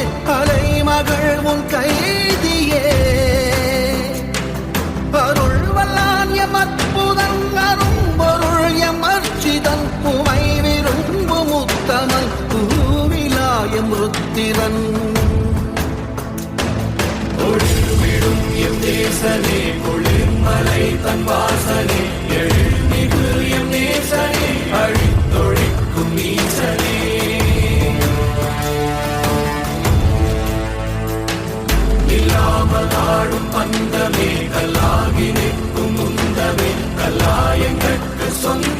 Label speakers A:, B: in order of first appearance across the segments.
A: பாதியே அலை மகள் உன் கைதியே. அருள் வல்லான் எம் அற்புதன் அரும்பொருள் எம் அர்ச்சிதன் உமை விரும்பும் உத்தமன் பூவிலாயம் ருத்திரன்.
B: ஒளிர்விடும் எம் தேசனே குளிர்மலை தன் வாசனே. இல்லாமல் ஆடும் பந்தமே கல்லாகி நிற்கும் முந்தமே கல்லாயங்கட்கு சொந்த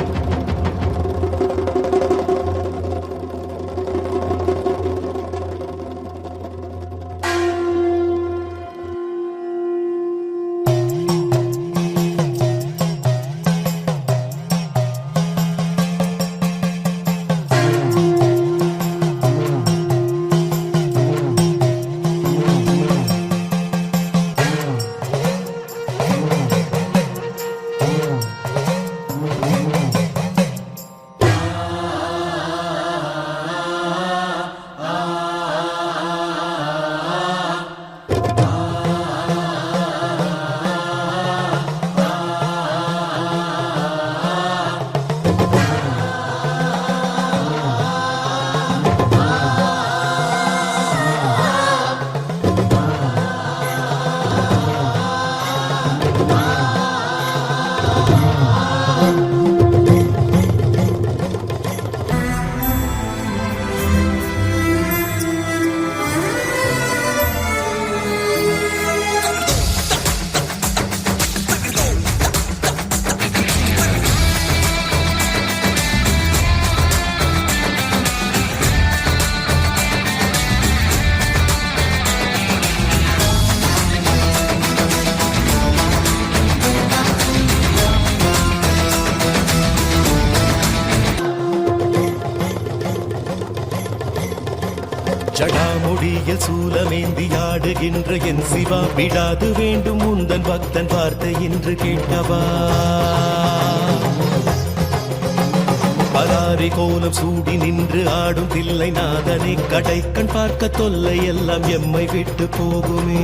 C: சூலமேந்தி என் சிவா விடாது வேண்டும் உந்தன் பக்தன் வார்த்தை என்று கேட்கவா பராரி கோலம் சூடி நின்று ஆடும் தில்லை நாதனை கடைக்கண் பார்க்க தொல்லை எல்லாம் எம்மை விட்டு போகுமே.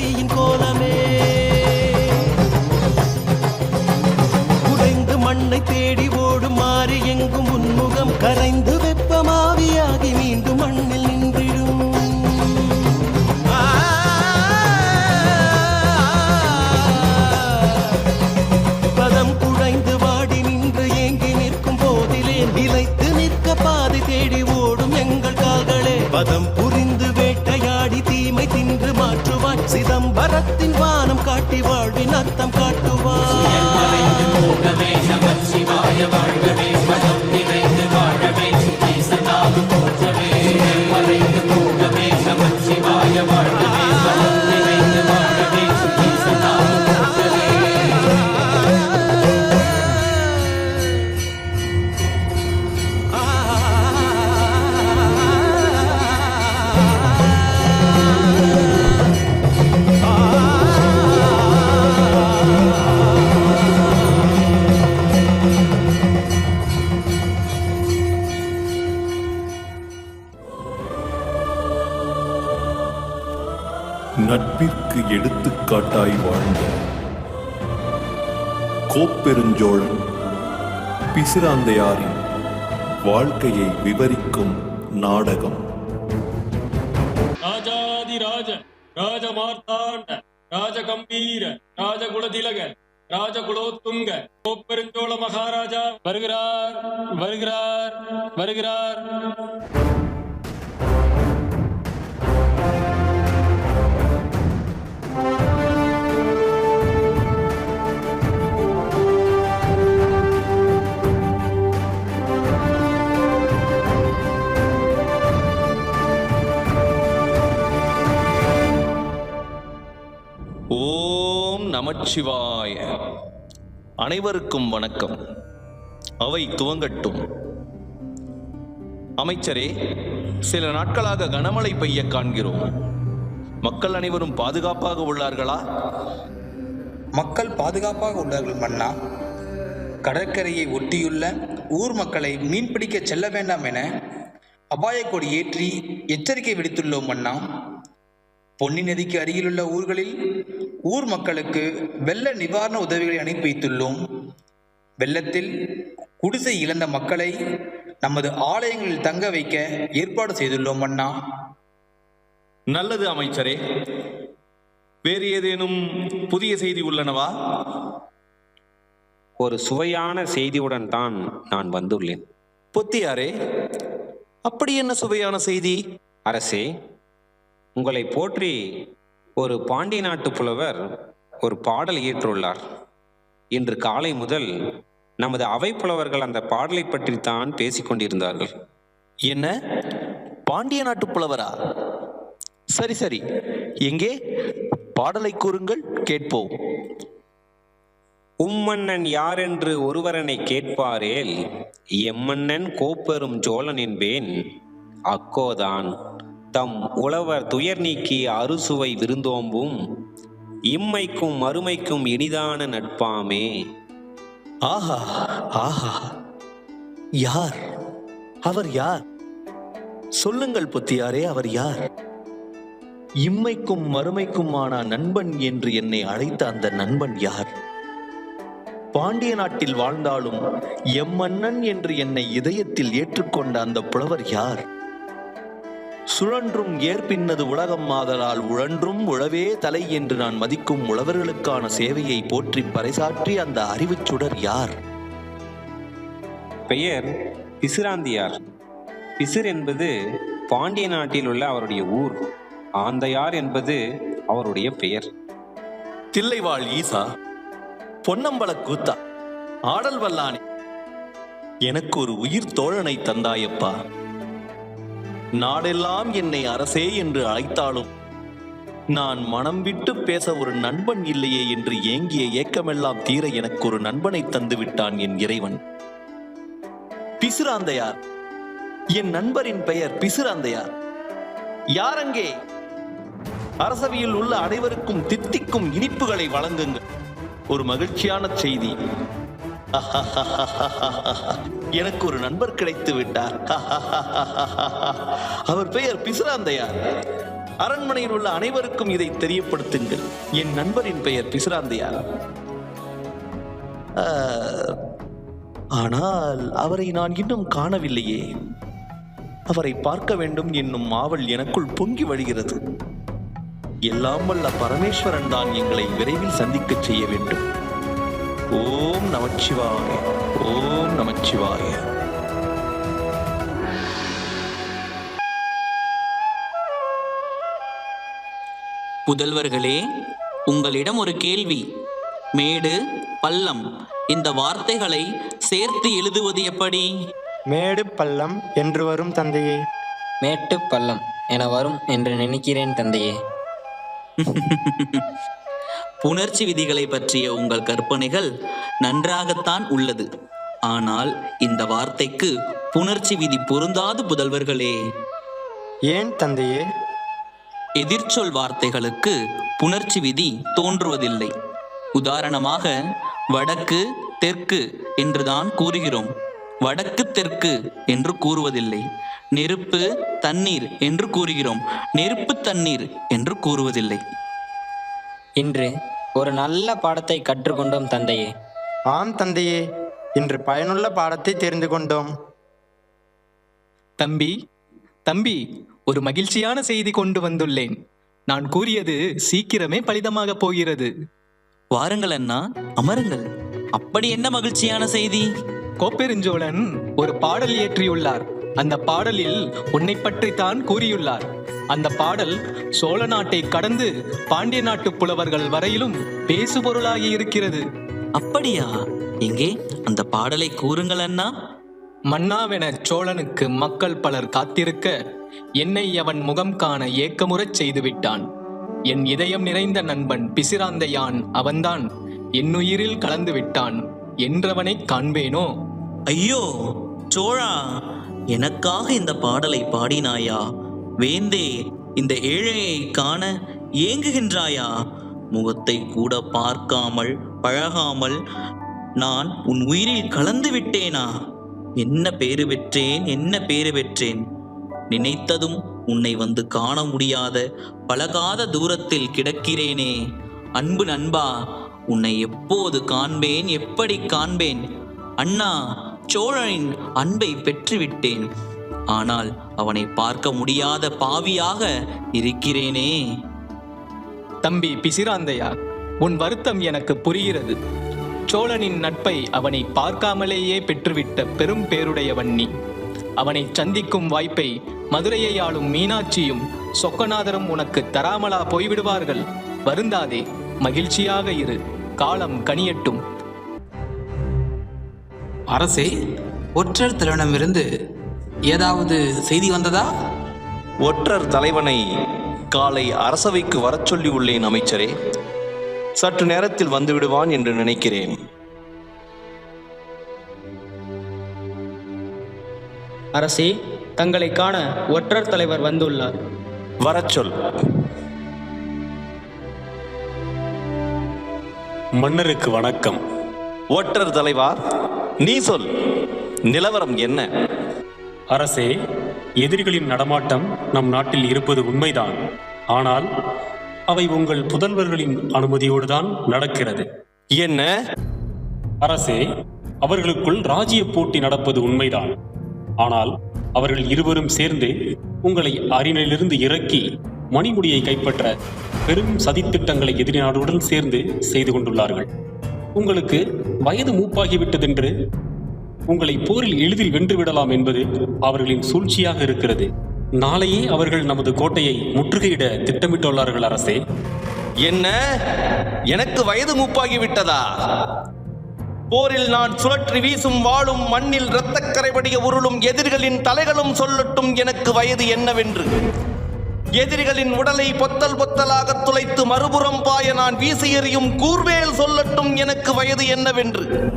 C: உந்தன் கோலமே. குறைந்து மண்ணை தேடி ஓடும் மாறி எங்கும் உன்முகம் கரைந்து
D: காட்டி
E: கோப்பெருஞ்சோழன் பிசிராந்தையாரின் வாழ்க்கையை விவரிக்கும் நாடகம்.
F: ராஜாதி ராஜ ராஜமார்த்தாண்ட ராஜகம்பீர ராஜகுலதிலக ராஜகுலோத்துங்க கோப்பெருஞ்சோழ மகாராஜா வருகிறார் வருகிறார் வருகிறார்.
G: சிவாய. அனைவருக்கும் வணக்கம். அவை துவங்கட்டும். அமைச்சரே சில நாட்களாக கனமழை பெய்ய காண்கிறோம். மக்கள் அனைவரும் பாதுகாப்பாக உள்ளார்களா?
H: மக்கள் பாதுகாப்பாக உள்ளார்கள் மன்னா. கடற்கரையை ஒட்டியுள்ள ஊர் மக்களை மீன்பிடிக்க செல்ல வேண்டாம் என அபாயக்கொடி ஏற்றி எச்சரிக்கை விடுத்துள்ளோம் மன்னா. பொன்னி நதிக்கு அருகிலுள்ள ஊர்களில் ஊர் மக்களுக்கு வெள்ள நிவாரண உதவிகளை அனுப்பி வைத்துள்ளோம். வெள்ளத்தில் குடிசை இழந்த மக்களை நமது ஆலயங்களில் தங்க வைக்க ஏற்பாடு செய்துள்ளோம் மன்னா
G: நல்லது அமைச்சரே. வேறு ஏதேனும் புதிய செய்தி உள்ளனவா?
I: ஒரு சுவையான செய்தியுடன் தான் நான் வந்துள்ளேன்.
G: பொத்தியாரே அப்படி என்ன சுவையான செய்தி?
I: அரசே உங்களை போற்றி ஒரு பாண்டிய நாட்டு புலவர் ஒரு பாடல் இயற்றுள்ளார் இன்று காலை முதல் நமது அவை புலவர்கள் அந்த பாடலை பற்றி தான் பேசிக் கொண்டிருந்தார்கள்.
G: என்ன? பாண்டிய நாட்டு புலவரா? சரி சரி. எங்கே? பாடலை கூறுங்கள் கேட்போம்.
I: உம்மன்னன் யாரென்று ஒருவரனை கேட்பாரேல் எம்மன்னன் கோப்பெரும் சோழன் என்பேன். அக்கோதான். தம் உழவர் துயர் நீக்கி அறுசுவை விருந்தோம்பும் இம்மைக்கும் மறுமைக்கும் இனிதான நட்பாமே.
D: ஆஹா ஆஹா. யார்? அவர் யார்? சொல்லுங்கள் புத்தியாரே அவர் யார்? இம்மைக்கும் மறுமைக்குமான நண்பன் என்று என்னை அழைத்த அந்த நண்பன் யார்? பாண்டிய நாட்டில் வாழ்ந்தாலும் எம்மன்னன் என்று என்னை இதயத்தில் ஏற்றுக்கொண்ட அந்த புலவர் யார்? சுழன்றும் ஏற்பின்னது உலகம் ஆதலால் உழன்றும் உழவே தலை என்று நான் மதிக்கும் உழவர்களுக்கான சேவையை போற்றி பறைசாற்றி அந்த அறிவுச் சுடர் யார்?
I: பெயர் பிசிராந்தியார். பிசிர் என்பது பாண்டிய நாட்டில் உள்ள அவருடைய ஊர். ஆந்தையார் என்பது அவருடைய பெயர்.
D: தில்லைவாழ் ஈசா பொன்னம்பல கூத்தா ஆடல் வல்லானே. எனக்கு ஒரு உயிர் தோழனை தந்தாயப்பா. நாடெல்லாம் என்னை அரசே என்று அழைத்தாலும் நான் மனம் விட்டு பேச ஒரு நண்பன் இல்லையே என்று ஏங்கிய ஏக்கமெல்லாம் தீர எனக்கு ஒரு நண்பனை தந்து விட்டான் என் இறைவன். பிசுராந்தையார். என் நண்பரின் பெயர் பிசிராந்தையார். யாரங்கே? அரசவையில் உள்ள அனைவருக்கும் தித்திக்கும் இனிப்புகளை வழங்குங்கள். ஒரு மகிழ்ச்சியான செய்தி. எனக்கு ஒரு நண்பர் கிடைத்து விட்டார். அவர் பெயர் பிசுராந்தையார். அரண்மனையில் உள்ள அனைவருக்கும் இதை தெரியப்படுத்துங்கள். என் நண்பரின் பெயர் பிசுராந்தையார். ஆனால் அவரை நான் இன்னும் காணவில்லையே. அவரை பார்க்க வேண்டும் என்னும் ஆவல் எனக்குள் பொங்கி வழிகிறது. எல்லாம் வல்ல பரமேஸ்வரன் தான் எங்களை விரைவில் சந்திக்கச் செய்ய வேண்டும். ஓம் நமச்சிவாய ஓம் நமச்சிவாய.
J: புதல்வர்களே உங்களிடம் ஒரு கேள்வி. மேடு பள்ளம் இந்த வார்த்தைகளை சேர்த்து எழுதுவது எப்படி?
K: மேடு பள்ளம் என்று வரும் தந்தையே.
L: மேட்டு பள்ளம் என வரும் என்று நினைக்கிறேன் தந்தையே.
J: புணர்ச்சி விதிகளை பற்றிய உங்கள் கற்பனைகள் நன்றாகத்தான் உள்ளது. ஆனால் இந்த வார்த்தைக்கு புணர்ச்சி விதி பொருந்தாது புதல்வர்களே.
K: ஏன் தந்தையே?
J: எதிர்ச்சொல் வார்த்தைகளுக்கு புணர்ச்சி விதி தோன்றுவதில்லை. உதாரணமாக வடக்கு தெற்கு என்றுதான் கூறுகிறோம். வடக்கு தெற்கு என்று கூறுவதில்லை. நெருப்பு தண்ணீர் என்று கூறுகிறோம். நெருப்பு தண்ணீர் என்று கூறுவதில்லை.
L: இன்று ஒரு நல்ல பாடத்தை கற்றுக்கொண்டோம் தந்தையே.
K: ஆம் தந்தையே இன்று பயனுள்ள பாடத்தை தெரிந்து கொண்டோம்.
M: தம்பி தம்பி ஒரு மகிழ்ச்சியான செய்தி கொண்டு வந்துள்ளேன். நான் கூறியது சீக்கிரமே பலிதமாக போகிறது.
J: வாருங்கள் அண்ணா அமருங்கள். அப்படி என்ன மகிழ்ச்சியான செய்தி?
M: கோப்பெருஞ்சோழன் ஒரு பாடல் இயற்றியுள்ளார். அந்த பாடலில் உன்னை பற்றித்தான் கூறியுள்ளார். அந்த பாடல் சோழ நாட்டை கடந்து பாண்டிய நாட்டு புலவர்கள் வரையிலும் பேசுபொருளாகி இருக்கிறது.
J: அப்படியா? எங்கே? அந்த பாடலை கூறுங்கள் அண்ணா.
M: மன்னாவென சோழனுக்கு மக்கள் பலர் காத்திருக்க என்னை அவன் முகம் காண ஏக்கமுறச் செய்துவிட்டான். என் இதயம் நிறைந்த நண்பன் பிசிராந்தையான் அவன்தான் என்னுயிரில் கலந்து விட்டான் என்றவனை காண்பேனோ?
J: ஐயோ! சோழா எனக்காக இந்த பாடலை பாடினாயா? வேந்தே இந்த ஏழையை காண ஏங்குகின்றாயா? முகத்தை கூட பார்க்காமல் பழகாமல் நான் உன் உயிரில் கலந்து விட்டேனா? என்ன பேறு பெற்றேன் என்ன பேறு பெற்றேன்? நினைத்ததும் உன்னை வந்து காண முடியாத பழகாத தூரத்தில் கிடக்கிறேனே. அன்பு நண்பா உன்னை எப்போது காண்பேன் எப்படி காண்பேன்? அண்ணா சோழனின் அன்பை பெற்றுவிட்டேன். ஆனால் அவனை பார்க்க முடியாத பாவியாக இருக்கிறேனே.
M: தம்பி பிசிராந்தையா உன் வருத்தம் எனக்கு புரிகிறது. சோழனின் நட்பை அவனை பார்க்காமலேயே பெற்றுவிட்ட பெரும் பேருடையவன் நீ. அவனை சந்திக்கும் வாய்ப்பை மதுரையை ஆளும் மீனாட்சியும் சொக்கநாதரும் உனக்கு தராமலா போய்விடுவார்கள். வருந்தாதே மகிழ்ச்சியாக இரு. காலம் கனியட்டும்.
H: அரசே ஒற்றர் தலைவனிடமிருந்து ஏதாவது செய்தி வந்ததா?
D: ஒற்றர் தலைவனை காலை அரசவைக்கு வரச் சொல்லி உள்ளேன் அமைச்சரே. சற்று நேரத்தில் வந்து விடுவான் என்று நினைக்கிறேன்.
L: அரசே தங்களை காண ஒற்றர் தலைவர் வந்துள்ளார்.
D: வரச் சொல்.
F: மன்னருக்கு வணக்கம்.
D: ஒற்றர் தலைவா நீ சொல். நிலவரம் என்ன?
F: அரசே எதிரிகளின் நடமாட்டம் நம் நாட்டில் இருப்பது உண்மைதான். ஆனால் அவை உங்கள் புதல்வர்களின் அனுமதியோடுதான் நடக்கிறது.
D: என்ன?
F: அரசே அவர்களுக்குள் ராஜ்ய போட்டி நடப்பது உண்மைதான். ஆனால் அவர்கள் இருவரும் சேர்ந்து உங்களை அரியணையிலிருந்து இறக்கி மணிமுடியை கைப்பற்ற பெரும் சதித்திட்டங்களை எதிரி நாடுடன் சேர்ந்து செய்து கொண்டுள்ளார்கள். உங்களுக்கு வயது மூப்பாகிவிட்டதென்று உங்களை போரில் எளிதில் வென்றுவிடலாம் என்பது அவர்களின் சூழ்ச்சியாக இருக்கிறது. நாளையே அவர்கள் நமது கோட்டையை முற்றுகையிட திட்டமிட்டுள்ளார்கள் அரசே.
D: என்ன? எனக்கு வயது மூப்பாகி விட்டதா போரில் நான் சுழற்றி வீசும் வாழும் மண்ணில் இரத்தக்கரைபடிய உருளும் எதிரிகளின் தலைகளும் சொல்லட்டும் எனக்கு வயது என்னவென்று. எதிரிகளின் உடலை பொத்தல் பொத்தலாக துளைத்து மறுபுறம் பாய நான் வீசி எறியும் கூர்வேல் சொல்லட்டும் எனக்கு வயது என்னவென்று.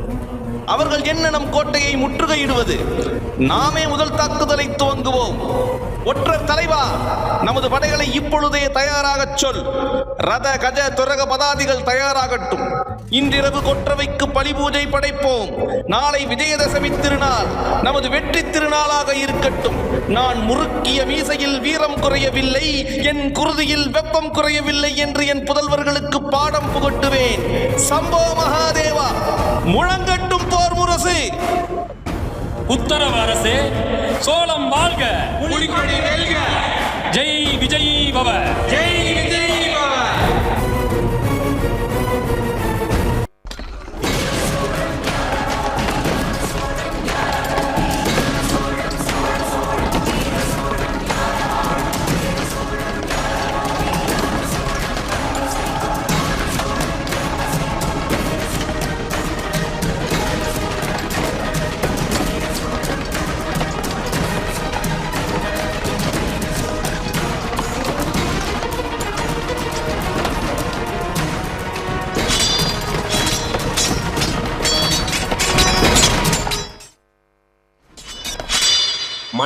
D: அவர்கள் என்ன நம் கோட்டையை முற்றுகையிடுவது? நாமே முதல் தாக்குதலை துவங்குவோம். ஒற்றர் தலைவா நமது படைகளை இப்பொழுதே தயாராகச் சொல். ரத கஜ துரக பதாதிகள் தயாராகட்டும். இன்றிரவு கொற்றவைக்கு பலிபூஜை படைப்போம். நாளை விஜயதசமி திருநாள். நமது வெற்றி திருநாளாக இருக்கட்டும். நான் முறுக்கிய மீசையில் வீரம் குறையவில்லை. என் குருதியில் வெப்பம் குறையவில்லை என்று என் புதல்வர்களுக்கு பாடம் புகட்டுவேன். சம்போ மகாதேவா முழங்கட்டும் போர் முரசு.
F: உத்தரவு அரசே சோழம் வாழ்க. ஜெய் விஜய் பவ. ஜெய் விஜய்.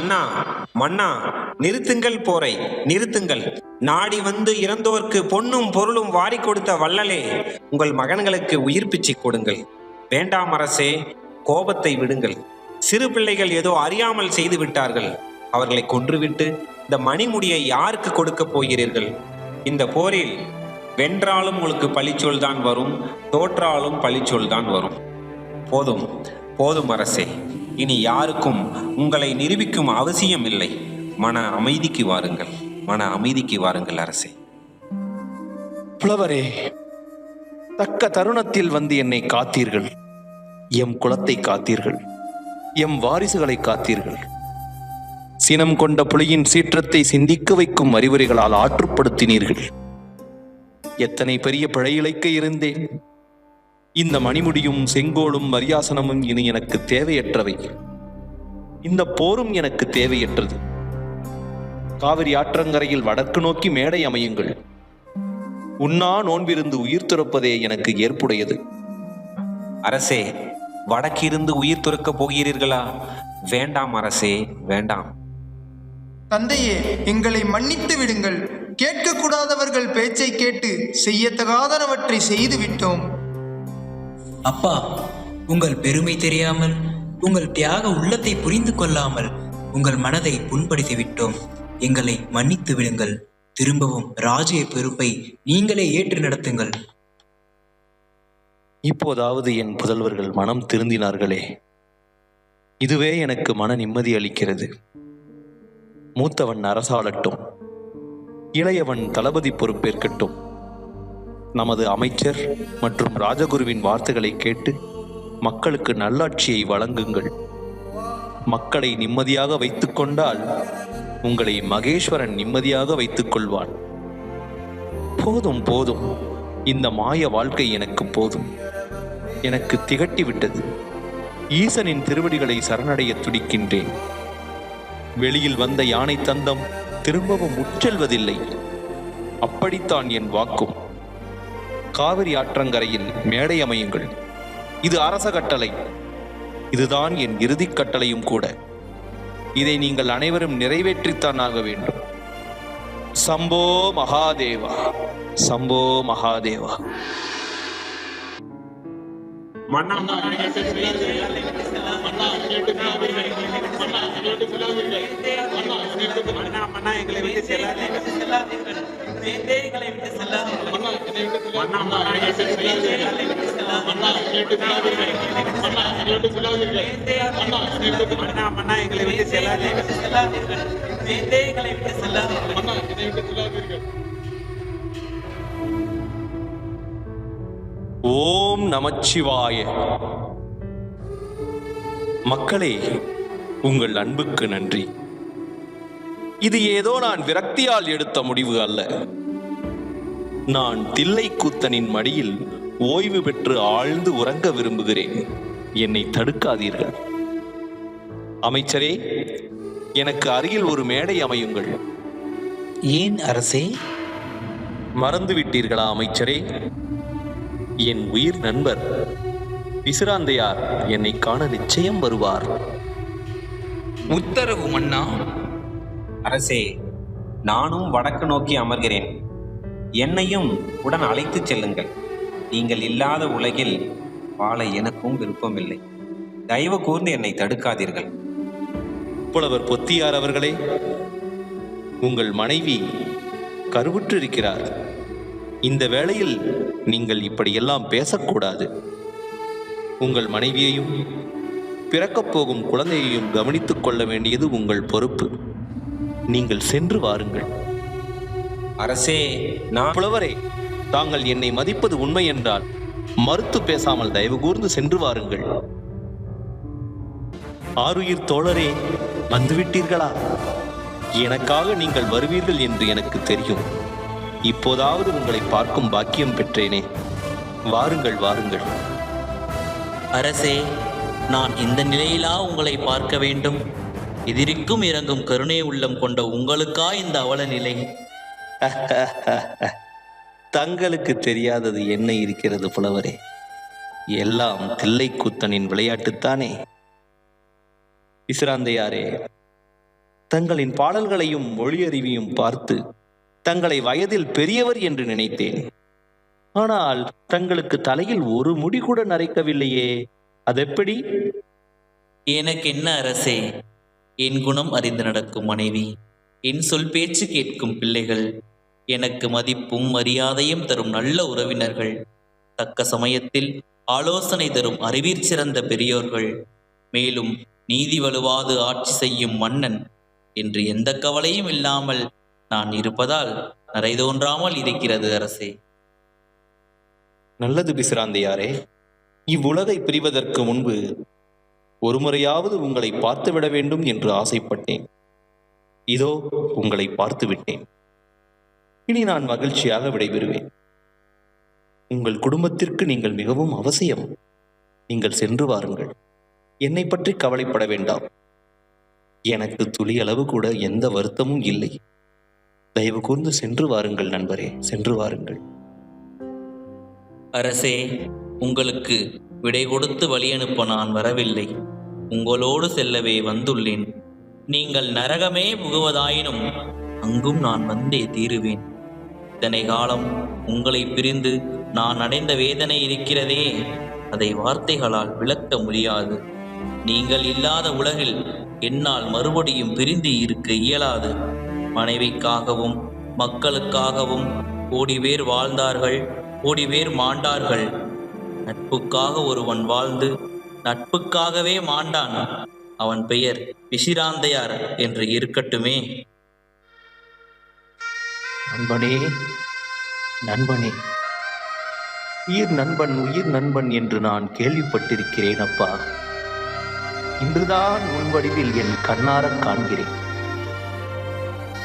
I: மன்னா மன்னா நிறுத்துங்கள் போரை நிறுத்துங்கள். நாடி வந்து இறந்தோர்க்கு பொன்னும் பொருளும் வாரி கொடுத்த வள்ளலே உங்கள் மகன்களுக்கு உயிர் பிச்சை கொடுங்கள். வேண்டாம் அரசே கோபத்தை விடுங்கள். சிறு பிள்ளைகள் ஏதோ அறியாமல் செய்து விட்டார்கள். அவர்களை கொன்றுவிட்டு இந்த மணிமுடியை யாருக்கு கொடுக்க போகிறீர்கள்? இந்த போரில் வென்றாலும் உங்களுக்கு பழிச்சொல் தான் வரும் தோற்றாலும் பழிச்சொல் தான் வரும். போதும் போதும் அரசே. இனி யாருக்கும் உங்களை நிரூபிக்கும் அவசியம் இல்லை மன அமைதிக்கு வாருங்கள். மன அமைதிக்கு வாருங்கள் அரசே.
D: புலவரே தக்க தருணத்தில் வந்து என்னை காத்தீர்கள். எம் குலத்தை காத்தீர்கள். எம் வாரிசுகளை காத்தீர்கள். சினம் கொண்ட புலியின் சீற்றத்தை சிந்திக்க வைக்கும் அறிவுரைகளால் ஆற்றுப்படுத்தினீர்கள். எத்தனை பெரிய பிழையிழைக்க இருந்தேன். இந்த மணிமுடியும் செங்கோலும் மரியாசனமும் இனி எனக்கு தேவையற்றவை. இந்த போரும் எனக்கு தேவையற்றது. காவிரி ஆற்றங்கரையில் வடக்கு நோக்கி மேடை அமையுங்கள். உண்ணா நோன்பிருந்து உயிர் துறப்பதே எனக்கு ஏற்புடையது.
I: அரசே வடக்கிருந்து உயிர் துறக்கப் போகிறீர்களா? வேண்டாம் அரசே வேண்டாம்.
K: தந்தையே எங்களை மன்னித்து விடுங்கள். கேட்கக்கூடாதவர்கள் பேச்சை கேட்டு செய்யத்தகாதனவற்றை செய்து விட்டோம்
N: அப்பா உங்கள் பெருமை தெரியாமல் உங்கள் தியாக உள்ளத்தை புரிந்து கொள்ளாமல் உங்கள் மனதை புண்படுத்தி விட்டோம். எங்களை மன்னித்து விடுங்கள். திரும்பவும் ராஜ்ய பொறுப்பை நீங்களே ஏற்று நடத்துங்கள்.
D: இப்போதாவது என் புதல்வர்கள் மனம் திருந்தினார்களே இதுவே எனக்கு மன நிம்மதி அளிக்கிறது. மூத்தவன் அரசாளட்டும் இளையவன் தளபதி பொறுப்பேற்கட்டும். நமது அமைச்சர் மற்றும் ராஜகுருவின் வார்த்தைகளை கேட்டு மக்களுக்கு நல்லாட்சியை வழங்குங்கள். மக்களை நிம்மதியாக வைத்துக் கொண்டால் உங்களை மகேஸ்வரன் நிம்மதியாக வைத்துக் கொள்வான். போதும் போதும். இந்த மாய வாழ்க்கை எனக்கு போதும். எனக்கு திகட்டி விட்டது ஈசனின் திருவடிகளை சரணடைய துடிக்கின்றேன். வெளியில் வந்த யானை தந்தம் திரும்பவும் உட்செல்வதில்லை அப்படித்தான் என் வாக்கும். காவிரி ஆற்றங்கரையில் மேடை அமையுங்கள் இது அரச கட்டளை இதுதான் என் இறுதிக் கட்டளையும் கூட இதை நீங்கள் அனைவரும் நிறைவேற்றித்தான் ஆக வேண்டும் சம்போ மகாதேவா சம்போ மகாதேவா ஓம் நமச்சிவாய. மக்களே உங்கள் அன்புக்கு நன்றி. இது ஏதோ நான் விரக்தியால் எடுத்த முடிவு அல்ல. நான் தில்லைக்கூத்தனின் மடியில் ஓய்வு பெற்று ஆழ்ந்து உறங்க விரும்புகிறேன். என்னை தடுக்காதீர்கள். அமைச்சரே எனக்கு அருகில் ஒரு மேடை அமையுங்கள்.
N: ஏன் அரசே?
D: மறந்து விட்டீர்களா அமைச்சரே? என் உயிர் நண்பர் பிசிராந்தையார் என்னை காண நிச்சயம் வருவார்.
N: உத்தரவு மன்னா
I: அரசே நானும் வடக்கு நோக்கி அமர்கிறேன். என்னையும் உடன் அழைத்துச் செல்லுங்கள். நீங்கள் இல்லாத உலகில் வாழ எனக்கும் விருப்பமில்லை. தயவு கூர்ந்து என்னை தடுக்காதீர்கள்.
D: புலவர் பொத்தியார் அவர்களே உங்கள் மனைவி கருவுற்றிருக்கிறார். இந்த வேளையில் நீங்கள் இப்படியெல்லாம் பேசக்கூடாது. உங்கள் மனைவியையும் பிறக்கப் போகும் குழந்தையையும் கவனித்துக் கொள்ள வேண்டியது உங்கள் பொறுப்பு. நீங்கள் சென்று வாருங்கள்.
I: அரசே நான்
D: புலவரே தாங்கள் என்னை மதிப்பது உண்மை என்றால் மறுத்து பேசாமல் தயவு கூர்ந்து சென்று வாருங்கள். ஆருயிர் தோழரே வந்துவிட்டீர்களா? எனக்காக நீங்கள் வருவீர்கள் என்று எனக்கு தெரியும். இப்போதாவது உங்களை பார்க்கும் பாக்கியம் பெற்றேனே. வாருங்கள் வாருங்கள்.
J: அரசே நான் இந்த நிலையிலா உங்களை பார்க்க வேண்டும்? எதிரிக்கும் இறங்கும் கருணை உள்ளம் கொண்ட உங்களுக்கா இந்த அவல நிலை?
D: தங்களுக்கு தெரியாதது என்ன இருக்கிறது புலவரே? எல்லாம் தில்லைக்கூத்தனின் விளையாட்டுத்தானே? விசிராந்தையாரே தங்களின் பாடல்களையும் மொழியறிவியும் பார்த்து தங்களை வயதில் பெரியவர் என்று நினைத்தேன். ஆனால் தங்களுக்கு தலையில் ஒரு முடி கூட நரைக்கவில்லையே அதெப்படி?
J: எனக்கு என்ன அரசே என் குணம் அறிந்து நடக்கும் மனைவி என் சொல் பேச்சு கேட்கும் பிள்ளைகள் எனக்கு மதிப்பும் மரியாதையும் தரும் நல்ல உறவினர்கள். தக்க சமயத்தில் ஆலோசனை தரும் அறிவிற் சிறந்த பெரியோர்கள். மேலும் நீதி வலுவாது ஆட்சி செய்யும் மன்னன் என்று எந்த கவலையும் இல்லாமல் நான் இருப்பதால் நரை தோன்றாமல் இருக்கிறது அரசே.
D: நல்லது பிசிராந்தையாரே இவ்வுலகை பிரிவதற்கு முன்பு ஒருமுறையாவது உங்களை பார்த்துவிட வேண்டும் என்று ஆசைப்பட்டேன். இதோ உங்களை பார்த்து விட்டேன் இனி நான் மகிழ்ச்சியாக விடைபெறுவேன். உங்கள் குடும்பத்திற்கு நீங்கள் மிகவும் அவசியம். நீங்கள் சென்று வாருங்கள். என்னை பற்றி கவலைப்பட வேண்டாம். எனக்கு துளி அளவு கூட எந்த வருத்தமும் இல்லை. தயவு கூர்ந்து சென்று வாருங்கள் நண்பரே சென்று வாருங்கள்.
J: அரசே உங்களுக்கு விடை கொடுத்து வழியனுப்ப நான் வரவில்லை. உங்களோடு செல்லவே வந்துள்ளேன். நீங்கள் நரகமே புகுவதாயினும் அங்கும் நான் வந்தே தீருவேன். இத்தனை காலம் உங்களை பிரிந்து நான் அடைந்த வேதனை இருக்கிறதே அதை வார்த்தைகளால் விளக்க முடியாது. நீங்கள் இல்லாத உலகில் என்னால் மறுபடியும் பிரிந்து இருக்க இயலாது. மனைவிக்காகவும் மக்களுக்காகவும் கோடி பேர் வாழ்ந்தார்கள் கோடி பேர் மாண்டார்கள். நட்புக்காக ஒருவன் வாழ்ந்து நட்புக்காகவே மாண்டான். அவன் பெயர் பிசிராந்தையார் என்று இருக்கட்டுமே.
D: நண்பனே நண்பனே உயிர் நண்பன் உயிர் நண்பன் என்று நான் கேள்விப்பட்டிருக்கிறேன் அப்பா. இன்றுதான் உன் வடிவில் என் கண்ணாரக் காண்கிறேன்.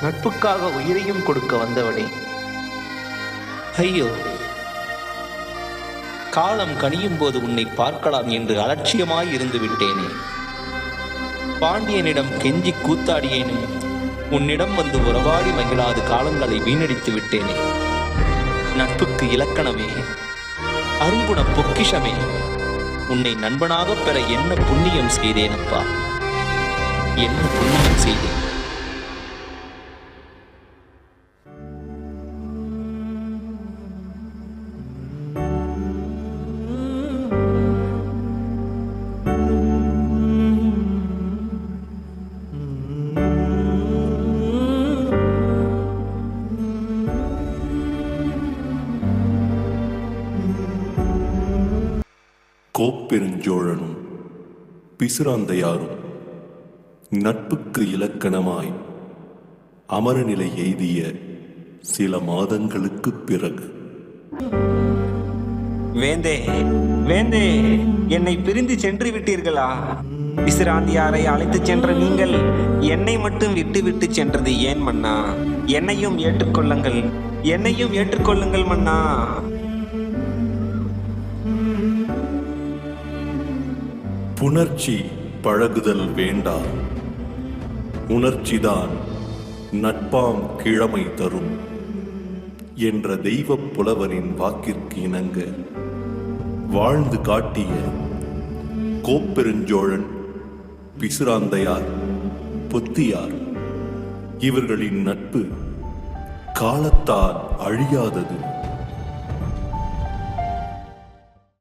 D: நட்புக்காக உயிரையும் கொடுக்க வந்தவனே. ஐயோ காலம் கனியும் போது உன்னை பார்க்கலாம் என்று அலட்சியமாய் இருந்து விட்டேனே பாண்டியனிடம் கெஞ்சி கூத்தாடியேனும் உன்னிடம் வந்து உறவாடி மகிழாது காலங்களை வீணடித்து விட்டேனே. நட்புக்கு இலக்கணமே அருங்குண பொக்கிஷமே உன்னை நண்பனாகப் பெற என்ன புண்ணியம் செய்தேனப்பா? என்ன புண்ணியம் செய்தேன்?
E: பிசுராந்தையாரும் நட்புக்கு இலக்கணமாய் அமரநிலை எய்திய சில மாதங்களுக்குப் பிறகு.
I: வேந்தே வேந்தே என்னை பிரிந்து சென்று விட்டீர்களா? பிசுராந்தியாரை அழைத்துச் சென்ற நீங்கள் என்னை மட்டும் விட்டு விட்டு சென்றது ஏன் மன்னா? என்னையும் ஏற்றுக்கொள்ளுங்கள் என்னையும் ஏற்றுக்கொள்ளுங்கள் மன்னா.
E: புணர்ச்சி பழகுதல் வேண்டா உணர்ச்சிதான் நட்பாம் கிழமை தரும் என்ற தெய்வப் புலவரின் வாக்கிற்கு இணங்க வாழ்ந்து காட்டிய கோப்பெருஞ்சோழன் பிசுராந்தையார் பொத்தியார் இவர்களின் நட்பு காலத்தால் அழியாதது.